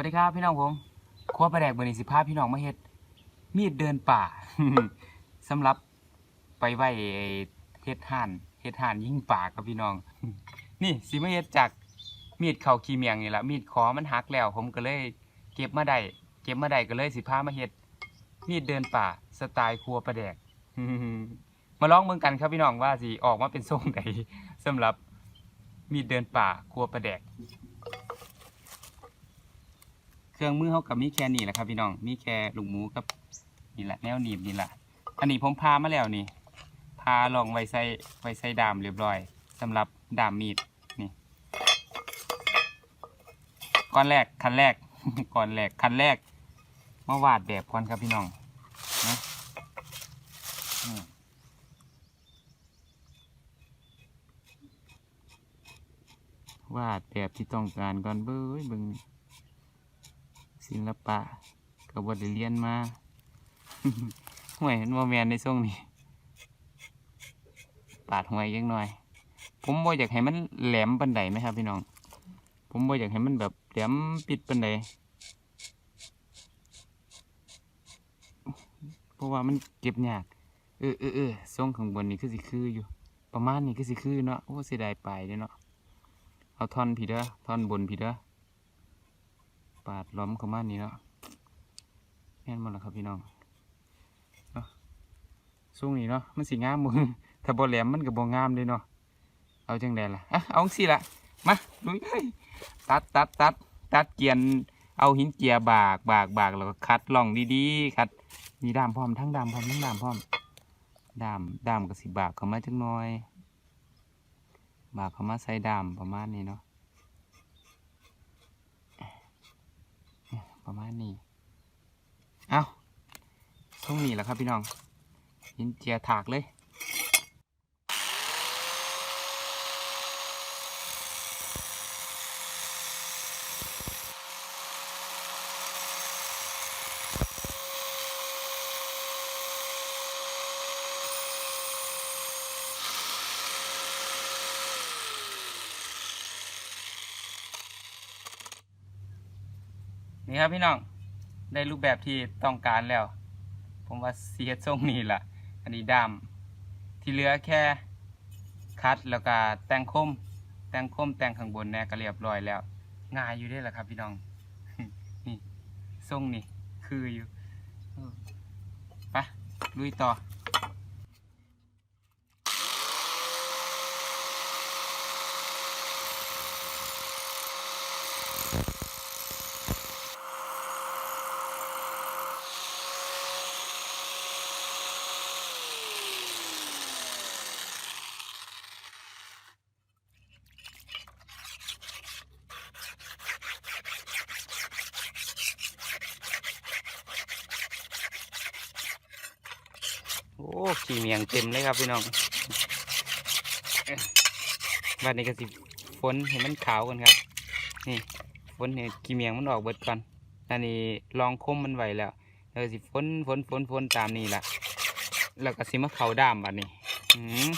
สวัสดีครับพี่น้องผมครัวปลาแดกบริสิภาพพี่น้องมาเฮ็ด มีดเดินป่าสำหรับไปไหว้เฮ็ดห่านเฮ็ดห่านยิ่งป่าครับพี่น้อง นี่สิมาเฮ็ดจากมีดเข่าขี้เมียงนี่แหละมีดขอมันหักแล้ว ผมก็เลย เก็บมาได้เก็บมาได้ก็เลยสิพามาเฮ็ด มีดเดินป่า สไตล์ครัวปลาแดกมาลองเบิ่งกันครับพี่น้องว่าสิออกมาเป็นทรงใดสำหรับมีดเดินป่าครัวปลาแดก เครื่องมือเขากับมีแค่นี้แหละครับพี่น้องมีแค่ลูกหมูกับนี่แหละแนวหนีบนี่แหละอันนี้ผมพามาแล้วนี่พาลองไว้ใส่ไว้ใส่ดามเรียบร้อยสำหรับดามมีดนี่ก้อนแรกคันแรกก่อนแรกคันแรกมาวาดแบบก่อนครับพี่น้องนะวาดแบบที่ต้องการก่อนเบ้ยเบึง ศิลปะกับบได้เรียนมาห่วยนโมแมนในช่วงนี้ ปาดห่วยยังหน่อย ผมบ่อยากให้มันแหลมปันใดไหมครับพี่น้อง ผมบ่อยากให้มันแบบแหลมปิดปันใดเพราะว่ามันเก็บยาก เออเออเออทรงข้างบนนี่คือสิคืออยู่ ประมาณนี้คือสิคือเนาะ โอ้เสียดายไปเด้เนาะ เอาท่อนผีเด้อท่อนบนผีเด้อ ปาดล้อมเข้ามานี่เนาะแม่นหมดแล้วครับพี่น้องเนาะสูงนี่เนาะมันสีงามมึงถ้าบ่แหลมมันก็บ่งามเลยเนาะเอาจังไดล่ะอะเอาสิละมาลุยเฮ้ยตัดตัดตัดตัดเกียนเอาหินเจียบากบากบากแล้วก็คัดล่องดีๆคัดมีดามพร้อมทั้งดามพร้อมทั้งดามพร้อมดามดามก็สิบากเข้ามาจังน่อย บากเข้ามาใส่ดามประมาณนี้เนาะมาณนี้ เอา ช่วงนี้แหละครับพี่น้องยินเจียถากเลยนี่ครับพี่น้อง ได้รูปแบบที่ต้องการแล้ว ผมว่าเสียทรงนี้ล่ะอันนี้ดำที่เหลือแค่คัดแล้วก็แต่งคมแต่งคมแต่งข้างบนเนี่ยก็เรียบร้อยแล้วง่ายอยู่ได้แหละครับ พี่น้องนี่ทรงนี่คืออยู่ไปลุยต่อ โอ้ ขี่เมียงเต็มเลยครับพี่น้องเอ้ยบัดนี้ก็สิฝนให้มันขาวกันครับ นี่ฝนให้ขี่เมียงมันออกเบิดก่อนอันนี้ลองคมมันไหวแล้วแล้วก็สิฝนฝนฝนฝนตามนี่แหละแล้วก็สิมาเขาด้ามบัดนี้อืม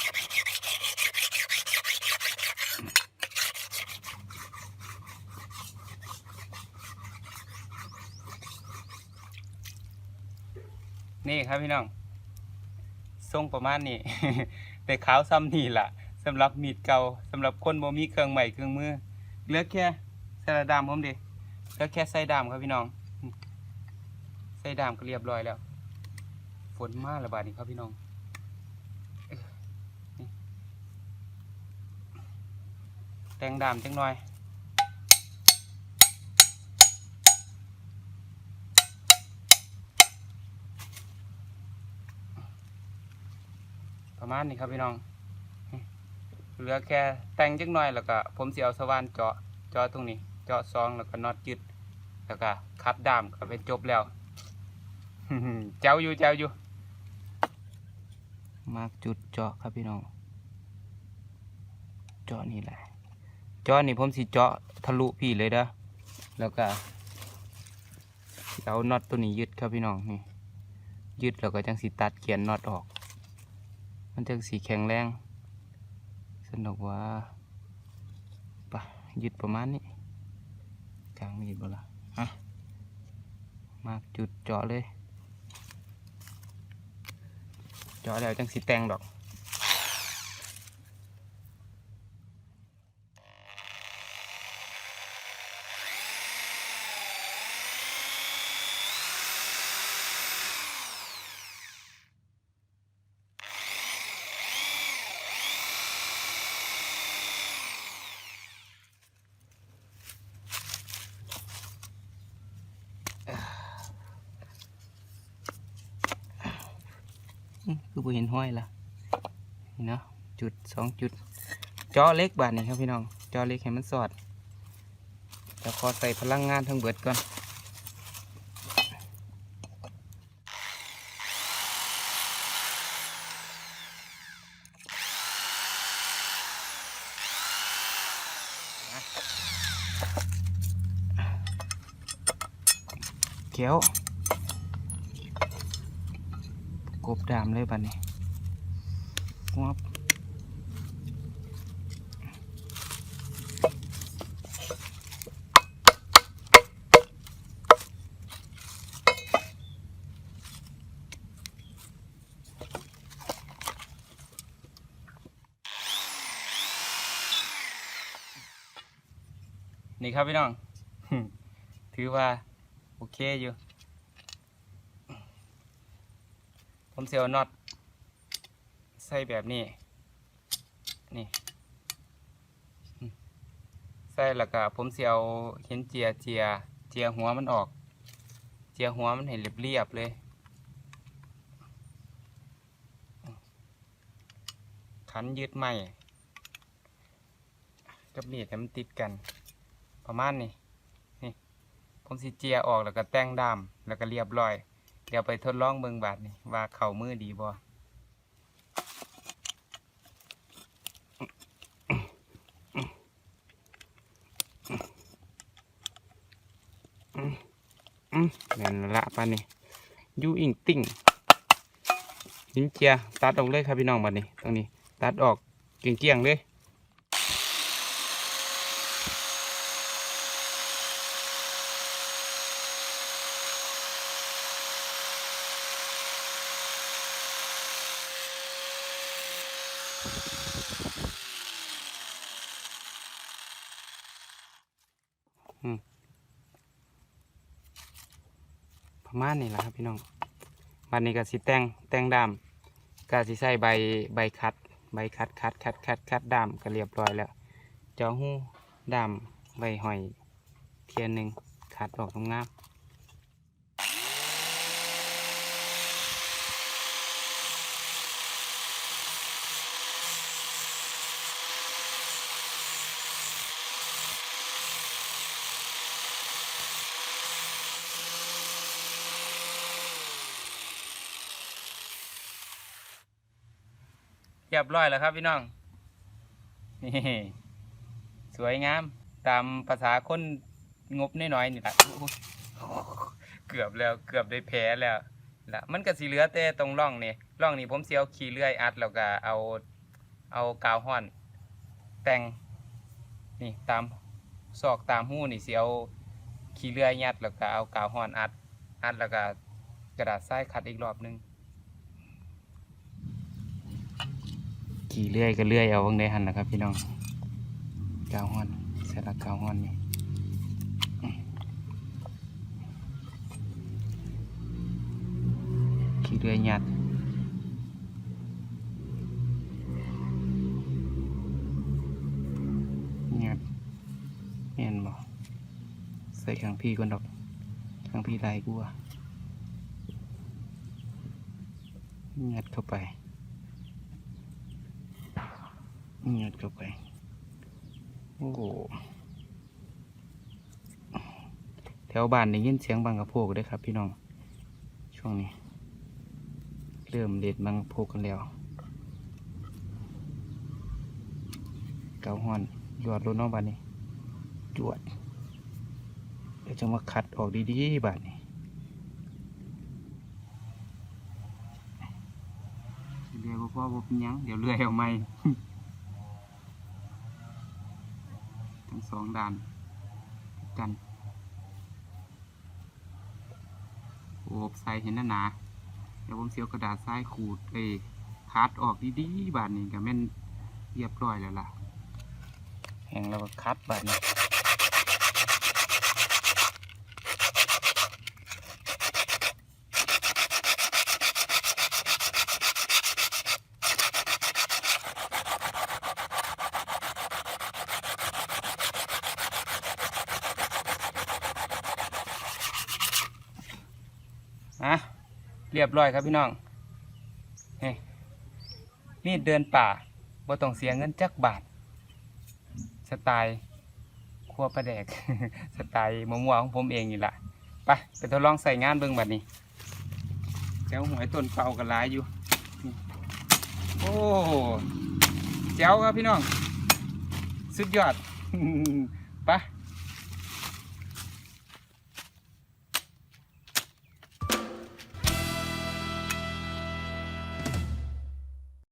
นี่ครับพี่น้อง ทรงประมาณนี้ แต่ขาวซ้ำนี่ล่ะสำหรับมีดเก่าสำหรับคนบ่มีเครื่องใหม่เครื่องมือเหลือแค่ใส่ดามผมดิเหลือแค่ใส่ดามครับพี่น้องใส่ดามก็เรียบร้อยแล้ว ฝนมากระบาดนี้ครับพี่น้องแต่งดามจังหน่อย ประ มาณนี้ครับพี่น้อง เหลือแค่แต่งจักหน่อยแล้วก็ผมสิเอาสว่านเจาะเจาะตรงนี้ เจาะซองแล้วก็น็อตยึดแล้วก็คัดดามก็เป็นจบแล้วเจ้าอยู่เจ้าอยู่ มากจุดเจาะครับพี่น้อง เจาะนี่แหละ เจาะนี่ผมสิเจาะทะลุพี่เลยเด้อแล้วก็เอาน็อตตัวนี้ยึดครับพี่น้องนี่ยึดแล้วก็จังสิตัดเกียนน็อตออก มันจะสีแข็งแรง สนุกว่าปะยึดประมาณนี้กลางมีดบ่ละอะมาจุดเจาะเลย เจาะแล้วจังสีแตงดอก อื้อ คือบ่เห็นห้อยละนี่เนาะจุดสองจุดจาะเล็กบาทนี่ครับพี่น้องจาะเล็กให้มันสอดจะขอใส่พลังงานทั้งเบิดก่อนเขียว กบดามเลยบัดนี้วับนี่ครับพี่น้อง ถือว่า โอเคอยู่ ผมเสียวน็อตใส่แบบนี้ นี่ ใส่แล้วก็ผมเสียวเห็นเจียเจียเจียหัวมันออก เจียหัวมันเห็นเรียบๆเลย ขันยึดไม่กับนี่แต่มันติดกัน ประมาณนี้นี่ ผมสิเจียออกแล้วก็แต่งดามแล้วก็เรียบร้อย เดี๋ยวไปทดลองเบิ่งบาดนี่ว่าเข่ามือดีบ่นั่นละปานนี้ยูอิงติ่งหินเจียตัดออกเลยครับพี่น้องบัดนี้ตรงนี้ ตัดออกเกลี้ยงๆเลย ประมาณนี้แหละครับพี่น้องบัดนี้ก็สิแตงแตงดามก็สิใส่ใบใบคัด ใบคัดคัดคัดคัดคัดดามก็เรียบร้อยแล้วเจาหูดามใบหอยเทียนหนึ่งคัดออกงาม เรียบร้อยแล้วครับพี่น้อง นี่สวยงาม ตามภาษาคนงบน้อยๆนี่แหละเกือบแล้วเกือบได้แพ้แล้วละมันก็สิเหลือแต่ตรงร่องนี่ร่องนี่ผมเสียวขี่เลื่อยอัดแล้วก็เอาเอากาวห้อน แต่งนี่ตามซอกตามหูนี่เสียวขี่เลื่อยยัดแล้วก็เอากาวห้อนอัด อัดแล้วก็กระดาษทรายขัดอีกรอบนึง ขี่เลื่อยก็เลื่อยเอาวงได้หันนะครับ พี่น้องกาวห้อนใส่ละกาวห้อนนี่ขี่เลื่อยหยัดหยัดเห็นบ่ใส่ข้างพี่ก่อนดอกข้างพี่ได้กูอะยัดเข้าไป เงียบเข้าไป โอ้โหแถวบ้านได้ยินเสียงบางกระโพกเด้วยครับ พี่น้อง ช่วงนี้ เริ่มเด็ดบางกระโพกกันแล้ว เกาหอนหยอดรถน้องบ้านนี้จวด เดี๋ยวจะมาคัดออกดีๆบ้านนี้เรือบ่พ่อบ่เป็นยัง เดี๋ยวเรือเอาไหม สองด่านกันโอบใส่เห็นหนาเดี๋ยวผมเสียวกระดาษทรายขูดเอคัดออกดีๆบาดนี้ก็แม่นเรียบร้อยแล้วล่ะแห้งเราก็คัดบาดนี้ เรียบร้อยครับพี่น้องเฮ้มีดเดินป่าบ่ต้องเสียเงินจักบาท สไตล์ครัวปลาแดก สไตล์มะม่วของผมเองนี่แหละไปไปทดลองใส่งานเบิ่งบัดนี้แจ้วหวยต้นเป่ากันหลายอยู่ โอ้แจ้วครับพี่น้อง สุดยอด